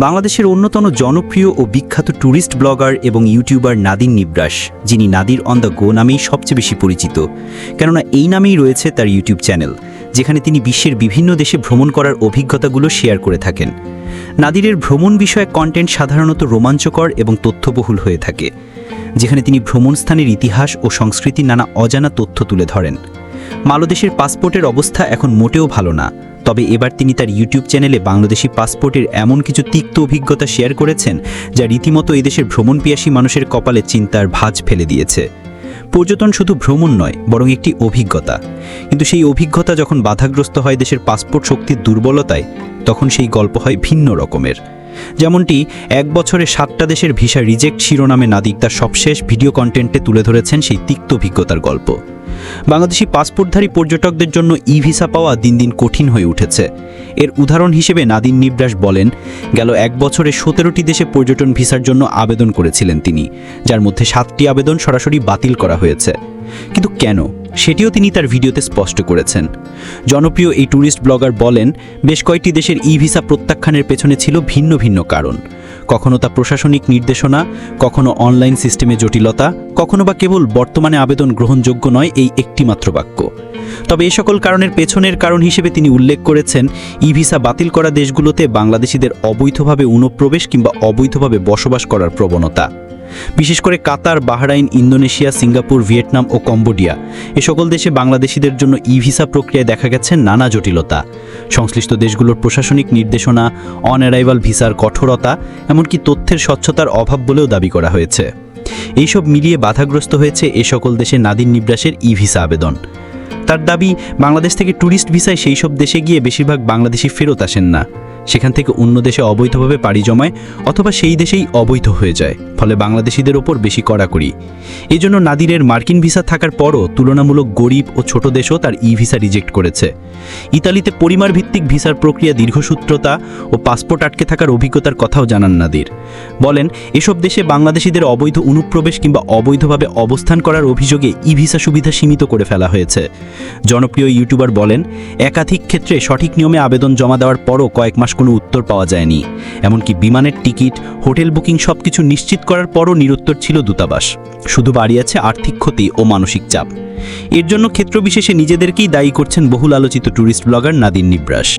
বাংলাদেশের অন্যতম জনপ্রিয় ও বিখ্যাত ট্যুরিস্ট ব্লগার এবং ইউটিউবার নাদির নিব্রাস, যিনি নাদির অন দ্য গো নামেই সবচেয়ে বেশি পরিচিত। কেননা এই নামেই রয়েছে তার ইউটিউব চ্যানেল, যেখানে তিনি বিশ্বের বিভিন্ন দেশে ভ্রমণ করার অভিজ্ঞতাগুলো শেয়ার করে থাকেন। নাদিরের ভ্রমণ বিষয়ক কন্টেন্ট সাধারণত রোমাঞ্চকর এবং তথ্যবহুল হয়ে থাকে, যেখানে তিনি ভ্রমণ স্থানের ইতিহাস ও সংস্কৃতির নানা অজানা তথ্য তুলে ধরেন। মালদেশের পাসপোর্টের অবস্থা এখন মোটেও ভালো না। তবে এবার তিনি তার ইউটিউব চ্যানেলে বাংলাদেশি পাসপোর্টের এমন কিছু তিক্ত অভিজ্ঞতা শেয়ার করেছেন, যা রীতিমতো এদেশের ভ্রমণ পিয়াসী মানুষের কপালে চিন্তার ভাঁজ ফেলে দিয়েছে। পর্যটন শুধু ভ্রমণ নয়, বরং একটি অভিজ্ঞতা। কিন্তু সেই অভিজ্ঞতা যখন বাধাগ্রস্ত হয় দেশের পাসপোর্ট শক্তির দুর্বলতায়, তখন সেই গল্প হয় ভিন্ন রকমের। যেমনটি, এক বছরে সাতটা দেশের ভিসা রিজেক্ট শিরোনামে নাদিক তার সবশেষ ভিডিও কন্টেন্টে তুলে ধরেছেন সেই তিক্ত অভিজ্ঞতার গল্প। বাংলাদেশি পাসপোর্টধারী পর্যটকদের জন্য ই ভিসা পাওয়া দিন দিন কঠিন হয়ে উঠেছে। এর উদাহরণ হিসেবে নাদিন নিব্রাস বলেন, গেল এক বছরে সতেরোটি দেশে পর্যটন ভিসার জন্য আবেদন করেছিলেন তিনি, যার মধ্যে সাতটি আবেদন সরাসরি বাতিল করা হয়েছে। কিন্তু কেন? সেটিও তিনি তার ভিডিওতে স্পষ্ট করেছেন। জনপ্রিয় এই ট্যুরিস্ট ব্লগার বলেন, বেশ কয়েকটি দেশের ই ভিসা প্রত্যাখ্যানের পেছনে ছিল ভিন্ন ভিন্ন কারণ। কখনো তা প্রশাসনিক নির্দেশনা, কখনো অনলাইন সিস্টেমে জটিলতা, কখনো বা কেবল বর্তমানে আবেদন গ্রহণযোগ্য নয় এই একটিমাত্র বাক্য। তবে এ সকল কারণের পেছনের কারণ হিসেবে তিনি উল্লেখ করেছেন ই ভিসা বাতিল করা দেশগুলোতে বাংলাদেশিদের অবৈধভাবে অনুপ্রবেশ কিংবা অবৈধভাবে বসবাস করার প্রবণতা। বিশেষ করে Qatar, Bahrain, Indonesia, Singapore, Vietnam ও কম্বোডিয়া। এ সকল দেশে বাংলাদেশিদের জন্য ই ভিসা প্রক্রিয়ায় দেখা গেছে নানা জটিলতা। সংশ্লিষ্ট দেশগুলোর প্রশাসনিক নির্দেশনা অন অ্যারাইভাল ভিসার কঠোরতা, এমনকি তথ্যের স্বচ্ছতার অভাব বলেও দাবি করা হয়েছে। এইসব মিলিয়ে বাধাগ্রস্ত হয়েছে এ সকল দেশে নাদিন নিব্রাসের ই ভিসা আবেদন। তার দাবি, বাংলাদেশ থেকে ট্যুরিস্ট ভিসায় সেই সব দেশে গিয়ে বেশিরভাগ বাংলাদেশি ফেরত আসেন না। সেখান থেকে অন্য দেশে অবৈধভাবে পাড়ি জমায় অথবা সেই দেশেই অবৈধ হয়ে যায়, ফলে বাংলাদেশিদের ওপর বেশি কড়াকড়ি। এই জন্য নাদিরের মার্কিন ভিসা থাকার পরও তুলনামূলক গরিব ও ছোট দেশও তার ই ভিসা রিজেক্ট করেছে। ইতালিতে পরিমার ভিত্তিক ভিসার প্রক্রিয়া দীর্ঘসূত্রতা ও পাসপোর্ট আটকে থাকার অভিজ্ঞতার কথাও জানান নাদির। বলেন, এসব দেশে বাংলাদেশিদের অবৈধ অনুপ্রবেশ কিংবা অবৈধভাবে অবস্থান করার অভিযোগে ই ভিসা সুবিধা সীমিত করে ফেলা হয়েছে। জনপ্রিয় ইউটিউবার বলেন, একাধিক ক্ষেত্রে সঠিক নিয়মে আবেদন জমা দেওয়ার পরও কয়েক মাস কোনো উত্তর পাওয়া যায়নি। এমনকি বিমানের টিকিট, হোটেল বুকিং সব কিছু নিশ্চিত করার পরও নিরুত্তর ছিল দূতাবাস। শুধু বাড়ি আছে আর্থিক ক্ষতি ও মানসিক চাপ। এর জন্য ক্ষেত্রবিশেষে নিজেদেরকেই দায়ী করছেন বহুল আলোচিত ট্যুরিস্ট ব্লগার নাদিন নিব্রাস।